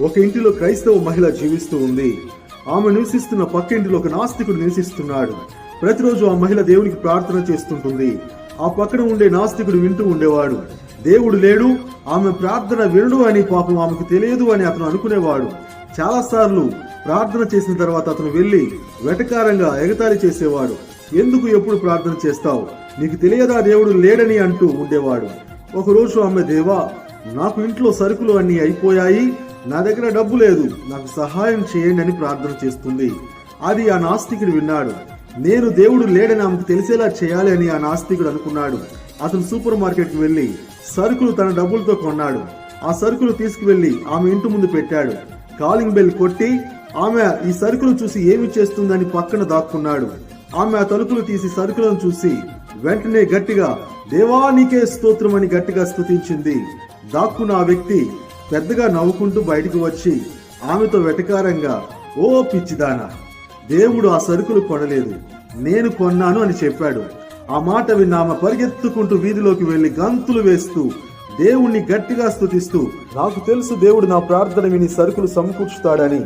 ఒక ఇంటిలో క్రైస్తవ మహిళ జీవిస్తూ ఉంది. ఆమె నివసిస్తున్న పక్కింటిలో ఒక నాస్తికుడు నివసిస్తున్నాడు. ప్రతిరోజు ఆ మహిళ దేవునికి ప్రార్థన చేస్తుంటుంది. ఆ పక్కన ఉండే నాస్తికుడు వింటూ ఉండేవాడు. దేవుడు లేడు ఆమె ప్రార్థన వినడు అని పాపం ఆమెకు తెలియదు అని అతను అనుకునేవాడు. చాలాసార్లు ప్రార్థన చేసిన తర్వాత అతను వెళ్ళి వెటకారంగా ఎగతాళి చేసేవాడు. ఎందుకు ఎప్పుడు ప్రార్థన చేస్తావు? నీకు తెలియదా దేవుడు లేడని? అంటూ ఉండేవాడు. ఒకరోజు ఆమె దేవా నాకు ఇంట్లో సరుకులు అన్నీ అయిపోయాయి. నా దగ్గర డబ్బు లేదు. నాకు సహాయం చేయండి అని ప్రార్థన చేస్తుంది. అది ఆ నాస్తికుడు విన్నాడు. నేను దేవుడు లేడని ఆమెకు తెలిసేలా చేయాలి అని ఆ నాస్తికుడు అనుకున్నాడు. అతను సూపర్ మార్కెట్కి వెళ్ళి సరుకులు తన డబ్బులతో కొన్నాడు. ఆ సరుకులు తీసుకువెళ్ళి ఆమె ఇంటి ముందు పెట్టాడు. కాలింగ్ బెల్ కొట్టి ఆమె ఈ సరుకులు చూసి ఏమి చేస్తుందని పక్కన దాక్కున్నాడు. ఆమె ఆ తలుపులు తీసి సరుకులను చూసి వెంటనే గట్టిగా దేవా నీకే స్తోత్రం అని గట్టిగా స్థుతించింది దాక్కున్న ఆ వ్యక్తి పెద్దగా నవ్వుకుంటూ బయటకు వచ్చి ఆమెతో వెటకారంగా ఓ పిచ్చిదానా దేవుడు ఆ సరుకులు కొనలేదు. నేను కొన్నాను అని చెప్పాడు. ఆ మాట విన్న ఆమె పరిగెత్తుకుంటూ వీధిలోకి వెళ్ళి గంతులు వేస్తూ దేవుణ్ణి గట్టిగా స్తుతిస్తూ నాకు తెలుసు దేవుడు నా ప్రార్థన విని సరుకులు సమకూర్చుతాడని.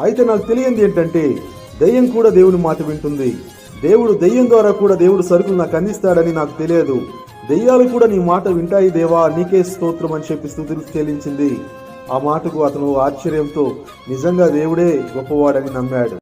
అయితే నాకు తెలియంది ఏంటంటే దయ్యం కూడా దేవుని మాట వింటుంది. దేవుడు దయ్యం ద్వారా కూడా దేవుడు సరుకులు నాకు అందిస్తాడని నాకు తెలియదు. దెయ్యాలు కూడా నీ మాట వింటాయి దేవా నీకే స్తోత్రం అని చెప్పి స్థుతులు చెల్లించింది ఆ మాటకు అతను ఆశ్చర్యంతో నిజంగా దేవుడే గొప్పవాడని నమ్మాడు.